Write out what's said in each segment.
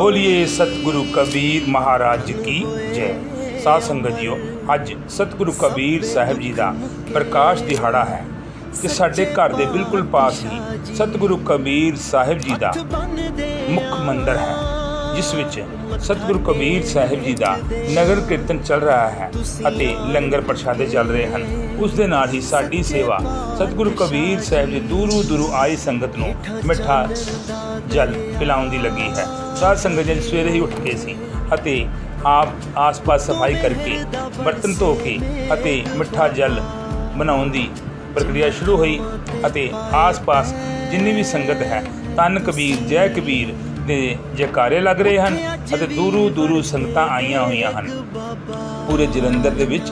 ਬੋਲੀਏ ਸਤਿਗੁਰੂ ਕਬੀਰ ਮਹਾਰਾਜ ਕੀ ਜੈ। ਸਾਧ ਸੰਗਤ ਜੀਓ, ਅੱਜ ਸਤਿਗੁਰੂ ਕਬੀਰ ਸਾਹਿਬ ਜੀ ਦਾ ਪ੍ਰਕਾਸ਼ ਦਿਹਾੜਾ ਹੈ ਕਿ ਸਾਡੇ ਘਰ ਦੇ ਬਿਲਕੁਲ ਪਾਸ ਹੀ ਸਤਿਗੁਰੂ ਕਬੀਰ ਸਾਹਿਬ ਜੀ ਦਾ ਮੁੱਖ ਮੰਦਰ ਹੈ। ਜਿਸ ਵਿੱਚ ਸਤਿਗੁਰੂ ਕਬੀਰ ਸਾਹਿਬ ਜੀ ਦਾ ਨਗਰ ਕੀਰਤਨ ਚੱਲ ਰਿਹਾ ਹੈ ਅਤੇ ਲੰਗਰ ਪ੍ਰਸ਼ਾਦੇ ਚੱਲ ਰਹੇ ਹਨ। ਉਸ ਦੇ ਨਾਲ ਹੀ ਸਾਡੀ ਸੇਵਾ ਸਤਿਗੁਰੂ ਕਬੀਰ ਸਾਹਿਬ ਜੀ ਦੂਰੋਂ ਦੂਰੋਂ ਆਈ ਸੰਗਤ ਨੂੰ ਮਿੱਠਾ ਜਲ ਪਿਲਾਉਣ ਦੀ ਲੱਗੀ ਹੈ। ਸਾਧ ਸੰਗਤ ਜੀ ਸਵੇਰੇ ਹੀ ਉੱਠ ਕੇ ਸੀ ਅਤੇ ਆਪ ਆਸ-ਪਾਸ ਸਫ਼ਾਈ ਕਰਕੇ ਬਰਤਨ ਧੋ ਕੇ ਅਤੇ ਮਿੱਠਾ ਜਲ ਬਣਾਉਣ ਦੀ ਪ੍ਰਕਿਰਿਆ ਸ਼ੁਰੂ ਹੋਈ ਅਤੇ ਆਸ-ਪਾਸ ਜਿੰਨੀ ਵੀ ਸੰਗਤ ਹੈ ਤਨ ਕਬੀਰ, ਜੈ ਕਬੀਰ ਦੇ ਜੈਕਾਰੇ ਲੱਗ ਰਹੇ ਹਨ ਅਤੇ ਦੂਰੋਂ ਦੂਰੋਂ ਸੰਗਤਾਂ ਆਈਆਂ ਹੋਈਆਂ ਹਨ। ਪੂਰੇ ਜਲੰਧਰ ਦੇ ਵਿੱਚ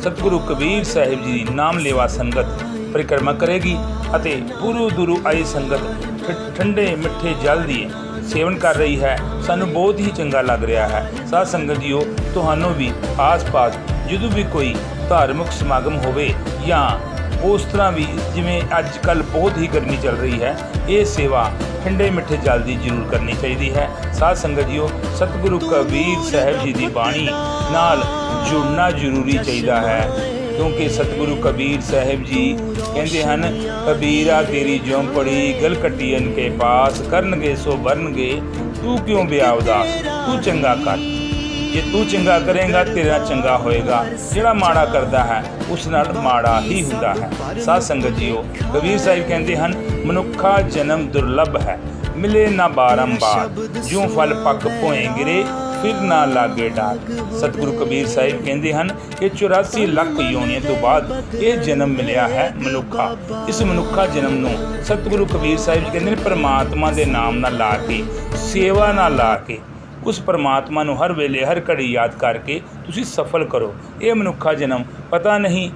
ਸਤਿਗੁਰੂ ਕਬੀਰ ਸਾਹਿਬ ਜੀ ਦੀ ਨਾਮ ਲੇਵਾ ਸੰਗਤ ਪਰਿਕਰਮਾ ਕਰੇਗੀ ਅਤੇ ਦੂਰੋਂ ਦੂਰੋਂ ਆਈ ਸੰਗਤ ਠੰਡੇ ਮਿੱਠੇ ਜਲ ਦੀ ਸੇਵਨ ਕਰ ਰਹੀ ਹੈ। ਸਾਨੂੰ ਬਹੁਤ ਹੀ ਚੰਗਾ ਲੱਗ ਰਿਹਾ ਹੈ। ਸਾਧ ਸੰਗਤ ਜੀਓ ਤੁਹਾਨੂੰ ਵੀ ਆਸ-ਪਾਸ ਜਦੋਂ ਵੀ ਕੋਈ ਧਾਰਮਿਕ ਸਮਾਗਮ ਹੋਵੇ ਜਾਂ ਉਸ ਤਰ੍ਹਾਂ ਵੀ ਜਿਵੇਂ ਅੱਜ ਕੱਲ ਬਹੁਤ ਹੀ ਗਰਮੀ ਚੱਲ ਰਹੀ ਹੈ, ਇਹ ਸੇਵਾ ਠੰਡੇ ਮਿੱਠੇ ਜਲ ਦੀ ਜ਼ਰੂਰ ਕਰਨੀ ਚਾਹੀਦੀ ਹੈ। ਸਾਧ ਸੰਗਤ ਜੀਓ, ਸਤਿਗੁਰੂ ਕਬੀਰ ਸਾਹਿਬ ਜੀ ਦੀ ਬਾਣੀ ਨਾਲ ਜੁੜਨਾ ਜ਼ਰੂਰੀ ਚਾਹੀਦਾ ਹੈ, ਕਿਉਂਕਿ ਸਤਿਗੁਰੂ ਕਬੀਰ ਸਾਹਿਬ ਜੀ ਕਹਿੰਦੇ ਹਨ, ਕਬੀਰਾ ਤੇਰੀ ਜਿਉਂ ਪੜੀ, ਗਲ ਕੱਟੀਨ ਕੇ ਪਾਸ, ਕਰਨਗੇ ਸੋ ਬਰਨਗੇ ਤੂੰ ਕਿਉਂ ਬਿਆ ਉਦਾਸ? ਤੂੰ ਚੰਗਾ ਕਰ। ਜੇ ਤੂੰ ਚੰਗਾ ਕਰੇਗਾ, ਤੇਰਾ ਚੰਗਾ ਹੋਏਗਾ। ਜਿਹੜਾ ਮਾੜਾ ਕਰਦਾ ਹੈ, ਉਸ ਨਾਲ ਮਾੜਾ ਹੀ ਹੁੰਦਾ ਹੈ। ਸਾਧ ਸੰਗਤ ਜੀਓ, ਕਬੀਰ ਸਾਹਿਬ ਕਹਿੰਦੇ ਹਨ, ਮਨੁੱਖਾ ਜਨਮ ਦੁਰਲਭ ਹੈ। ਮਿਲੇ ਨਾ ਬਾਰੰਬਾਰ, ਜਿਉਂ ਫਲ ਪੱਕ ਭੋਏ ਗਿਰੇ, ਫਿਰ ਨਾ ਲਾਗੇ ਡਾਰ। ਸਤਿਗੁਰੂ ਕਬੀਰ ਸਾਹਿਬ ਕਹਿੰਦੇ ਹਨ ਕਿ 84 ਲੱਖ ਯੋਨੀਆਂ ਤੋਂ ਬਾਅਦ ਇਹ ਜਨਮ ਮਿਲਿਆ ਹੈ ਮਨੁੱਖਾ। ਇਸ ਮਨੁੱਖਾ ਜਨਮ ਨੂੰ ਸਤਿਗੁਰੂ ਕਬੀਰ ਸਾਹਿਬ ਜੀ ਕਹਿੰਦੇ ਨੇ, ਪਰਮਾਤਮਾ ਦੇ ਨਾਮ ਨਾਲ ਲਾ ਕੇ, ਸੇਵਾ ਨਾਲ ਲਾ ਕੇ ਉਸ ਪਰਮਾਤਮਾ ਨੂੰ ਹਰ ਵੇਲੇ, ਹਰ ਘੜੀ ਯਾਦ ਕਰਕੇ ਤੁਸੀਂ ਸਫਲ ਕਰੋ। ਇਹ ਮਨੁੱਖਾ ਜਨਮ ਪਤਾ ਨਹੀਂ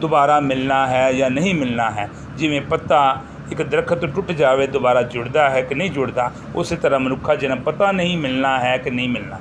ਦੁਬਾਰਾ ਮਿਲਣਾ ਹੈ ਜਾਂ ਨਹੀਂ ਮਿਲਣਾ ਹੈ। ਜਿਵੇਂ ਪੱਤਾ ਇੱਕ ਦਰਖਤ ਤੋਂ ਟੁੱਟ ਜਾਵੇ, ਦੁਬਾਰਾ ਜੁੜਦਾ ਹੈ ਕਿ ਨਹੀਂ ਜੁੜਦਾ, ਉਸੇ ਤਰ੍ਹਾਂ ਮਨੁੱਖਾ ਜਨਮ ਪਤਾ ਨਹੀਂ ਮਿਲਣਾ ਹੈ ਕਿ ਨਹੀਂ ਮਿਲਣਾ।